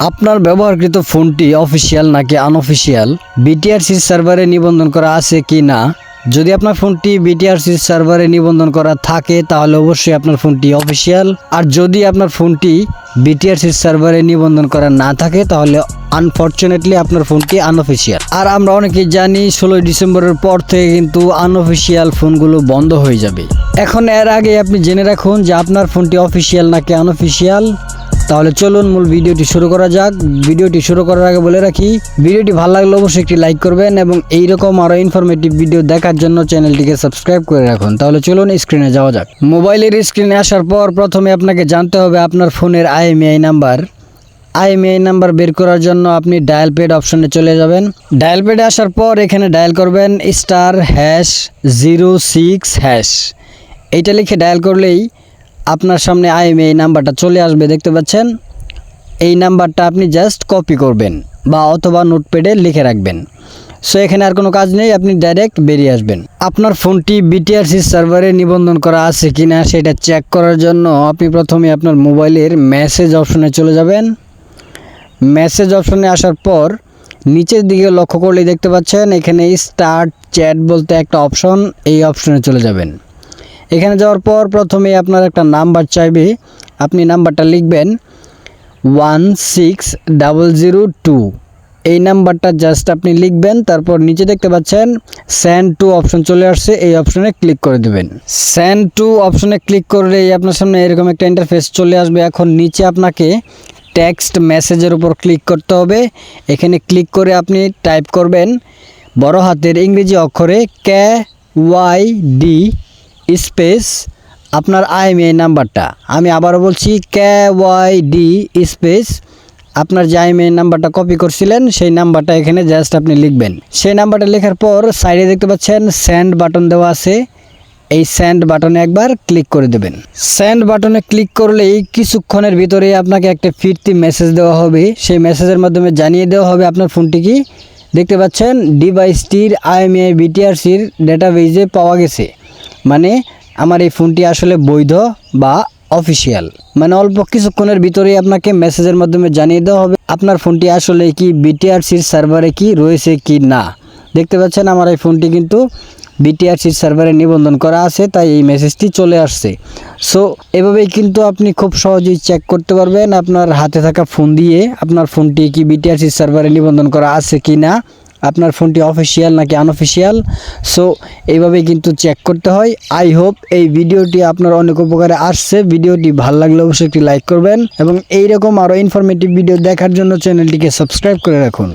আপনার ব্যবহারকৃত ফোনটি অফিসিয়াল নাকি আনঅফিসিয়াল? বিটিআরসি সার্ভারে নিবন্ধন করা আছে কি না? যদি আপনার ফোনটি বিটিআরসি সার্ভারে নিবন্ধন করা থাকে, তাহলে অবশ্যই আপনার ফোনটি অফিসিয়াল। আর যদি আপনার ফোনটি বিটিআরসি সার্ভারে নিবন্ধন করা না থাকে, তাহলে আনফর্চুনেটলি আপনার ফোনটি আনঅফিসিয়াল। আর আমরা অনেকেই জানি, ষোলোই ডিসেম্বরের পর থেকে কিন্তু আনঅফিসিয়াল ফোনগুলো বন্ধ হয়ে যাবে। এখন এর আগে আপনি জেনে রাখুন যে আপনার ফোনটি অফিসিয়াল নাকি আনঅফিসিয়াল। তাহলে চলুন মূল ভিডিওটি শুরু করা যাক। ভিডিওটি শুরু করার আগে বলে রাখি, ভিডিওটি ভালো লাগলে অবশ্যই একটি লাইক করবেন এবং এইরকম আরও ইনফরমেটিভ ভিডিও দেখার জন্য চ্যানেলটিকে সাবস্ক্রাইব করে রাখুন। তাহলে চলুন স্ক্রিনে যাওয়া যাক। মোবাইলের স্ক্রিনে আসার পর প্রথমে আপনাকে জানতে হবে আপনার ফোনের আইএমআই নাম্বার আইএমআই নাম্বার বের করার জন্য আপনি ডায়াল পেড অপশনে চলে যাবেন। ডায়াল পেডে আসার পর এখানে ডায়াল করবেন star hash zero six hash এইটা লিখে ডায়াল করলেই আপনার সামনে আইএমআই নাম্বারটা চলে আসবে, দেখতে পাচ্ছেন? এই নাম্বারটা আপনি জাস্ট কপি করবেন বা অথবা নোটপ্যাডে লিখে রাখবেন। সো এখানে আর কোনো কাজ নেই, আপনি ডাইরেক্ট বেরিয়ে আসবেন। আপনার ফোনটি বিটিআরসি সার্ভারে নিবন্ধন করা আছে কি না সেটা চেক করার জন্য আপনি প্রথমে আপনার মোবাইলের মেসেজ অপশনে চলে যাবেন। মেসেজ অপশনে আসার পর নিচের দিকে লক্ষ্য করলেই দেখতে পাচ্ছেন, এখানে স্টার্ট চ্যাট বলতে একটা অপশন এই অপশনে চলে যাবেন। এখানে যাওয়ার পর প্রথমে আপনার একটা নাম্বার চাইবে। আপনি নাম্বারটা লিখবেন one six double zero two এই নাম্বারটা জাস্ট আপনি লিখবেন, তারপর নিচে দেখতে পাচ্ছেন স্যান্ড টু অপশন চলে আসছে, এই অপশনে ক্লিক করে দেবেন। স্যান্ড টু অপশনে ক্লিক করলেই আপনার সামনে এরকম একটা ইন্টারফেস চলে আসবে। এখন নিচে আপনাকে টেক্সট মেসেজের উপর ক্লিক করতে হবে। এখানে ক্লিক করে আপনি টাইপ করবেন, বড় হাতের ইংরেজি অক্ষরে কে ওয়াই ডি স্পেস আপনার আইএমআই নাম্বারটা। আমি আবারও বলছি কে ওয়াই ডি স্পেস। আপনার যে আইএমআই নাম্বারটা কপি করছিলেন, সেই নাম্বারটা এখানে জাস্ট আপনি লিখবেন। সেই নাম্বারটা লেখার পর সাইডে দেখতে পাচ্ছেন স্যান্ড বাটন দেওয়া আছে। এই স্যান্ড বাটনে একবার ক্লিক করে দেবেন। স্যান্ড বাটনে ক্লিক করলেই কিছুক্ষণের ভিতরে আপনাকে একটা ফিরতি মেসেজ দেওয়া হবে। সেই মেসেজের মাধ্যমে জানিয়ে দেওয়া হবে আপনার ফোনটি কি। দেখতে পাচ্ছেন ডিভাইসটির আইএমআই বিটিআরসির ডেটাবেজে পাওয়া গেছে। মানে আমার এই ফোনটি আসলে বৈধ বা অফিসিয়াল। মানে অল্প কিছুক্ষণের ভিতরেই আপনাকে মেসেজের মাধ্যমে জানিয়ে দেওয়া হবে আপনার ফোনটি আসলে কি বিটিআরসির সার্ভারে কি রয়েছে কি না। দেখতে পাচ্ছেন আমার এই ফোনটি কিন্তু বিটিআরসির সার্ভারে নিবন্ধন করা আছে, তাই এই মেসেজটি চলে আসছে। সো এভাবেই কিন্তু আপনি খুব সহজেই চেক করতে পারবেন আপনার হাতে থাকা ফোন দিয়ে আপনার ফোনটি কি বিটিআরসির সার্ভারে নিবন্ধন করা আছে কি না। আপনার ফোনটি অফিসিয়াল নাকি আনঅফিসিয়াল সো এইভাবে কিন্তু চেক করতে হয়। আই হোপ এই ভিডিওটি আপনার অনেক উপকারে আসছে। ভিডিওটি ভালো লাগলে অবশ্যই একটি লাইক করবেন এবং এইরকম আরও ইনফরমেটিভ ভিডিও দেখার জন্য চ্যানেলটিকে সাবস্ক্রাইব করে রাখুন।